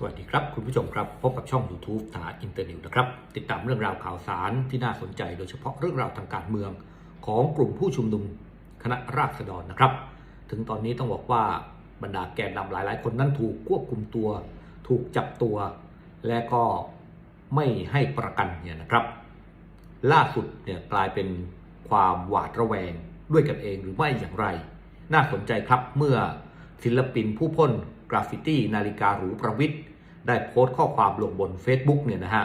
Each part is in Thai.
สวัสดีครับ คุณผู้ชมครับ พบกับช่อง YouTube สาอินเตอร์นิวนะครับ ติดตามเรื่องราวข่าวสารที่น่าสนใจโดยเฉพาะเรื่องราวทางการเมืองของกลุ่มผู้ชุมนุมคณะราษฎรนะครับ ถึงตอนนี้ต้องบอกว่าบรรดาแกนนำหลาย ๆ คนนั้นถูกควบคุมตัว ถูกจับตัว และก็ไม่ให้ประกันเนี่ยนะครับ ล่าสุดเนี่ยกลายเป็นความหวาดระแวงด้วยกันเองหรือไม่อย่างไร น่าสนใจครับเมื่อศิลปินผู้พ่น กราฟฟิตี้นาฬิกาหรูประวิทย์ได้โพสต์ข้อความลงบน Facebook เนี่ยนะฮะ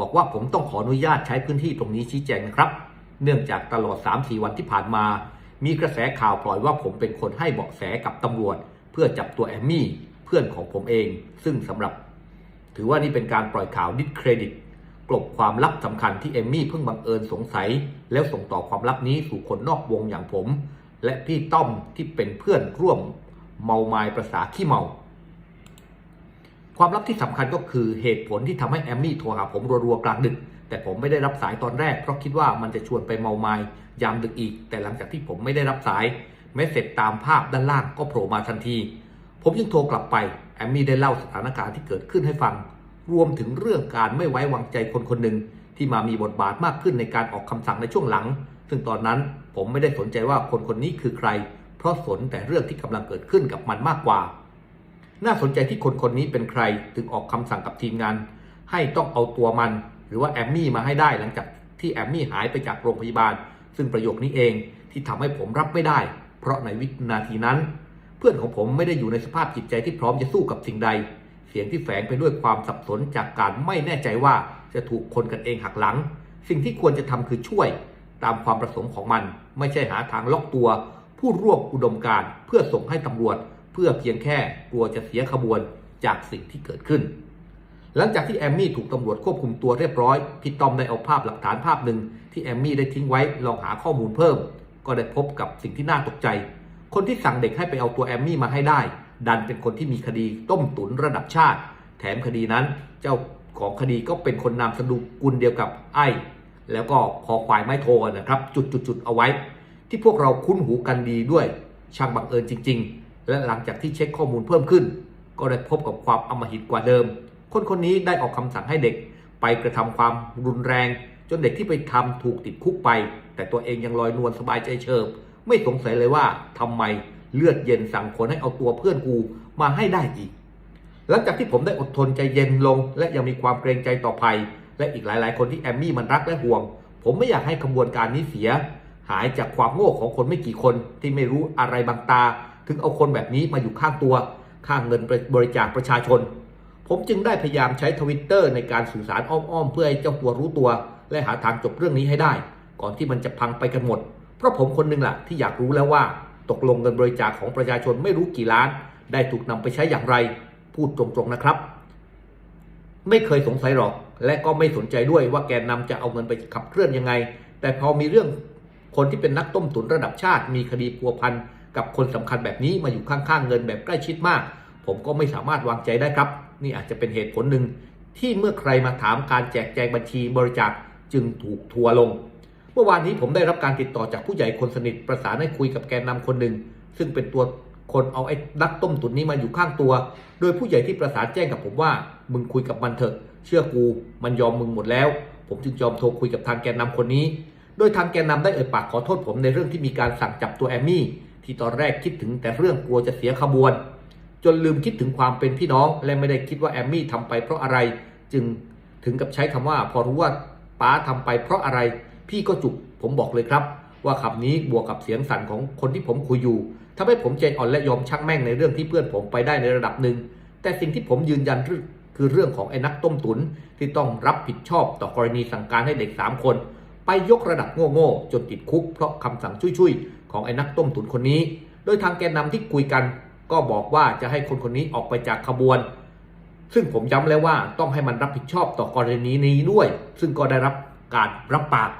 บอกว่าผมต้องขออนุญาตใช้พื้นที่ตรงนี้ชี้แจงนะครับ เนื่องจากตลอด 3-4 วันที่ผ่านมา มีกระแสข่าวปล่อยว่าผมเป็นคนให้เบาะแสกับตำรวจ เพื่อจับตัวแอมมี่เพื่อนของผมเอง ซึ่งสำหรับ ถือว่านี่เป็นการปล่อยข่าวดิสเครดิตกลบความลับสำคัญที่เอมมี่เพิ่งบังเอิญสงสัย แล้วส่งต่อความลับนี้สู่คนนอกวงอย่างผม และพี่ต้อมที่เป็นเพื่อนร่วมเมาไม้ประษาขี้เมา ความลับที่สำคัญก็คือเหตุผลที่ทำให้แอมมี่โทรหาผมรัวๆกลางดึก แต่ผมไม่ได้รับสายตอนแรกเพราะคิดว่ามันจะชวนไปเมาไม้ยยามดึกอีก แต่หลังจากที่ผมไม่ได้รับสายแม้เสจตามภาพด้านล่างก็โผล่มาทันที ผมยังโทรกลับไปแอมมี่ได้เล่าสถานการณ์ที่เกิดขึ้นให้ฟัง รวมถึงเรื่องการไม่ไว้วางใจคนคนหนึ่งที่มามีบทบาทมากขึ้นในการออกคำสั่งในช่วงหลัง ซึ่งตอนนั้นผมไม่ได้สนใจว่าคนคนนี้คือใคร เพราะสนแต่เรื่องที่กำลังเกิดขึ้นกับมันมากกว่า น่าสนใจที่คนคนนี้เป็นใคร ถึงออกคำสั่งกับทีมงาน ให้ต้องเอาตัวมัน หรือว่าแอมมี่มาให้ได้หลังจากที่แอมมี่หายไปจากโรงพยาบาล ซึ่งประโยคนี้เองที่ทำให้ผมรับไม่ได้ เพราะในวินาทีนั้น เพื่อนของผมไม่ได้อยู่ในสภาพจิตใจที่พร้อมจะสู้กับสิ่งใด เสียงที่แฝงไปด้วยความสับสนจากการไม่แน่ใจว่าจะถูกคนกันเองหักหลัง สิ่งที่ควรจะทำคือช่วย ตามความประสงค์ของมัน ไม่ใช่หาทางล็อกตัว ผู้ร่วมอุดมการเพื่อส่งให้ตำรวจ เพื่อเพียงแค่กลัวจะเสียขบวนจากสิ่งที่เกิดขึ้น หลังจากที่แอมมี่ถูกตำรวจควบคุมตัวเรียบร้อยพี่ตอมได้เอาภาพหลักฐานภาพหนึ่งที่แอมมี่ได้ทิ้งไว้ลองหาข้อมูลเพิ่ม ก็ได้พบกับสิ่งที่น่าตกใจ คนที่สั่งเด็กให้ไปเอาตัวแอมมี่มาให้ได้ ดันเป็นคนที่มีคดีต้มตุ๋นระดับชาติ แถมคดีนั้นเจ้าของคดีก็เป็นคนนามสกุลเดียวกับไอ้แล้วก็คอควายไม่โทรนะครับ จุดๆๆเอาไว้ ที่พวกเราคุ้นหูกันดีด้วย ช่างบังเอิญจริง ๆ และหลังจากที่เช็คข้อมูลเพิ่มขึ้น ก็ได้พบกับความอำมหิตกว่าเดิม คนคนนี้ได้ออกคำสั่งให้เด็ก ไปกระทำความรุนแรง จนเด็กที่ไปทำถูกติดคุกไป แต่ตัวเองยังลอยนวลสบายใจเฉิบไม่สงสัยเลยว่าทำไมเลือดเย็นสั่งคนให้เอาตัวเพื่อนกูมาให้ได้อีก หลังจากที่ผมได้อดทนใจเย็นลง และยังมีความเกรงใจต่อภัย และอีกหลาย ๆ คนที่แอมมี่มันรักและห่วง ผมไม่อยากให้ขบวนการนี้เสีย หายจากความโง่ของคนไม่กี่คนที่ไม่รู้อะไรบางตา ถึงเอาคนแบบนี้มาอยู่ข้างตัว ข้างเงินบริจาคประชาชน ผมจึงได้พยายามใช้ทวิตเตอร์ในการสื่อสารอ้อมๆ เพื่อให้เจ้าตัวรู้ตัว และหาทางจบเรื่องนี้ให้ได้ ก่อนที่มันจะพังไปกันหมด เพราะผมคนหนึ่งแหละที่อยากรู้แล้วว่า ตกลงเงินบริจาคของประชาชนไม่รู้กี่ล้าน ได้ถูกนำไปใช้อย่างไร พูดตรงๆนะครับ ไม่เคยสงสัยหรอก และก็ไม่สนใจด้วยว่าแกนนำจะเอาเงินไปขับเคลื่อนยังไง แต่พอมีเรื่องคนที่เป็นนักต้มตุ๋นระดับชาติมีคดีพัวพัน กับคนสำคัญแบบนี้มาอยู่ข้างๆ เงินแบบใกล้ชิดมาก ผมก็ไม่สามารถวางใจได้ครับ นี่อาจจะเป็นเหตุผลหนึ่งที่เมื่อใครมาถามการแจกแจงบัญชีบริจาคจึงถูกทัวลง เมื่อวานนี้ผมได้รับการติดต่อจากผู้ใหญ่คนสนิทประสานให้คุยกับแกนนำคนหนึ่ง ซึ่งเป็นตัวคนเอาไอ้นักต้มตุ๋นนี้มาอยู่ข้างตัว โดยผู้ใหญ่ที่ประสานแจ้งกับผมว่า มึงคุยกับมันเถอะ เชื่อกู มันยอมมึงหมดแล้ว ผมจึงยอมโทรคุยกับทางแกนนำคนนี้ โดยทางแกนนำได้เอ่ยปากขอโทษผมในเรื่องที่มีการสั่งจับตัวแอมมี่ ที่ตอนแรกคิดถึงแต่เรื่องกลัวจะเสียขบวน จนลืมคิดถึงความเป็นพี่น้อง และไม่ได้คิดว่าแอมมี่ทำไปเพราะอะไรจึงถึงกับใช้คำว่าพอรู้ว่าป้าทำไปเพราะอะไร พี่ก็จุกผมบอกเลยครับ ว่าคำนี้บวกกับเสียงสั่นของคนที่ผมคุยอยู่ทำให้ผมใจอ่อนและยอมชักแม่งในเรื่องที่เพื่อนผมไปได้ในระดับหนึ่งแต่สิ่งที่ผมยืนยันคือเรื่องของไอ้นักต้มตุนที่ต้องรับผิดชอบต่อกรณีสั่งการให้เด็ก 3 คน ไปยกระดับโง่ๆจนติดคุกเพราะคำสั่งชุยๆ ของไอ้นักต้มตุนคนนี้ โดยทางแกนนำที่คุยกัน ก็บอกว่าจะให้คนคนนี้ออกไปจากขบวน ซึ่งผมย้ำแล้วว่าต้องให้มันรับผิดชอบต่อกรณีนี้ด้วย ซึ่งก็ได้รับการรับปาก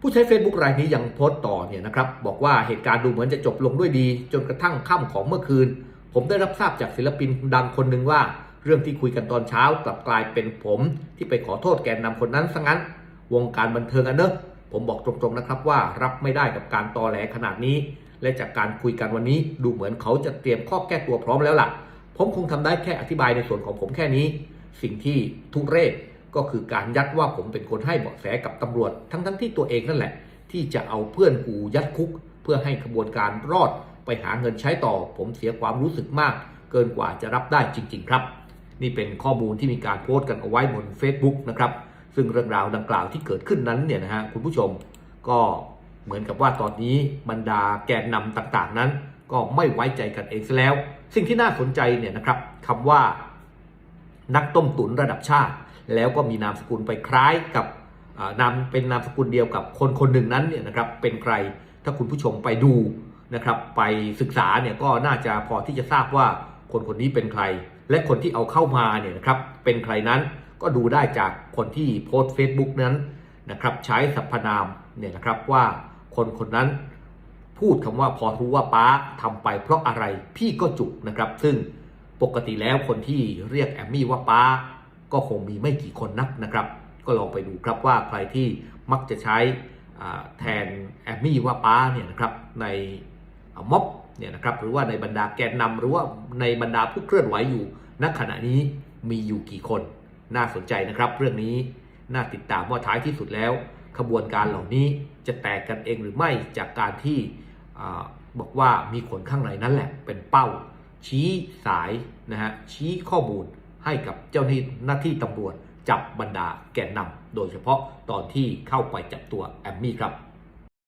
ผู้ใช้ Facebook รายนี้ยังโพสต์ต่อเนี่ยนะครับบอกว่าเหตุการณ์ดูเหมือนจะจบลงด้วยดี จนกระทั่งค่ำของเมื่อคืน ผมได้รับทราบจากศิลปินดังคนหนึ่งว่าเรื่องที่คุยกันตอนเช้ากลับกลายเป็นผมที่ไปขอโทษแกนนำคนนั้นซะงั้น วงการบันเทิงอันเนอะ ผมบอกตรงๆนะครับว่ารับไม่ได้กับการตอแหลขนาดนี้ และจากการคุยกันวันนี้ดูเหมือนเขาจะเตรียมข้อแก้ตัวพร้อมแล้วล่ะ ผมคงทำได้แค่อธิบายในส่วนของผมแค่นี้ สิ่งที่ทุเรศก็คือการยัดว่าผมเป็นคนให้เบาะแสกับตำรวจ ทั้งๆที่ตัวเองนั่นแหละ ที่จะเอาเพื่อนกูยัดคุก เพื่อให้ขบวนการรอดไปหาเงินใช้ต่อ ผมเสียความรู้สึกมาก เกินกว่าจะรับได้จริง ๆ ครับ นี่เป็นข้อมูลที่มีการโพสต์กันเอาไว้บน Facebook นะครับ ซึ่งเรื่องราวดังกล่าวที่เกิดขึ้นนั้นเนี่ยนะฮะคุณผู้ชมก็เหมือนกับว่าตอนนี้บรรดาแกนนำต่างๆนั้น ก็ไม่ไว้ใจกันเองซะแล้ว สิ่งที่น่าสนใจเนี่ยนะครับคำว่า นักต้มตุ๋นระดับชาติ แล้วก็มีนามสกุลไปคล้ายกับนามเป็นนามสกุลเดียวกับคนคนหนึ่งนั้นเนี่ยนะครับเป็นใครถ้าคุณผู้ชมไปดูนะครับไปศึกษาเนี่ยก็น่าจะพอที่จะทราบว่าคนคนนี้เป็นใคร และคนที่เอาเข้ามาเนี่ยนะครับเป็นใครนั้น ก็ดูได้จากคนที่โพสต์ Facebook นั้นนะครับใช้สรรพนามเนี่ยนะครับว่าคนคนนั้นพูดคำว่าพอรู้ว่าป้าทำไปเพราะอะไรพี่ก็จุกนะครับ ซึ่งปกติแล้วคนที่เรียกแอมมี่ว่าป้า ก็คงมีไม่กี่คนนักนะครับ ก็ลองไปดูครับว่าใครที่มักจะใช้แทนแอมมี่ว่าป้าเนี่ยนะครับในม็อบเนี่ยนะครับหรือว่าในบรรดาแกนนำหรือว่าในบรรดาผู้เคลื่อนไหวอยู่ณขณะนี้มีอยู่กี่คน น่าสนใจนะครับ เรื่องนี้น่าติดตามว่าท้ายที่สุดแล้ว ขบวนการเหล่านี้จะแตกกันเองหรือไม่จากการที่อบอกว่ามีคนข้างในนั่นแหละ เป็นเป้า ชี้สายนะฮะชี้ข้อมูลให้กับเจ้าหน้าที่ตำรวจจับบรรดาแกนนำโดยเฉพาะตอนที่เข้าไปจับตัวแอมมี่ครับ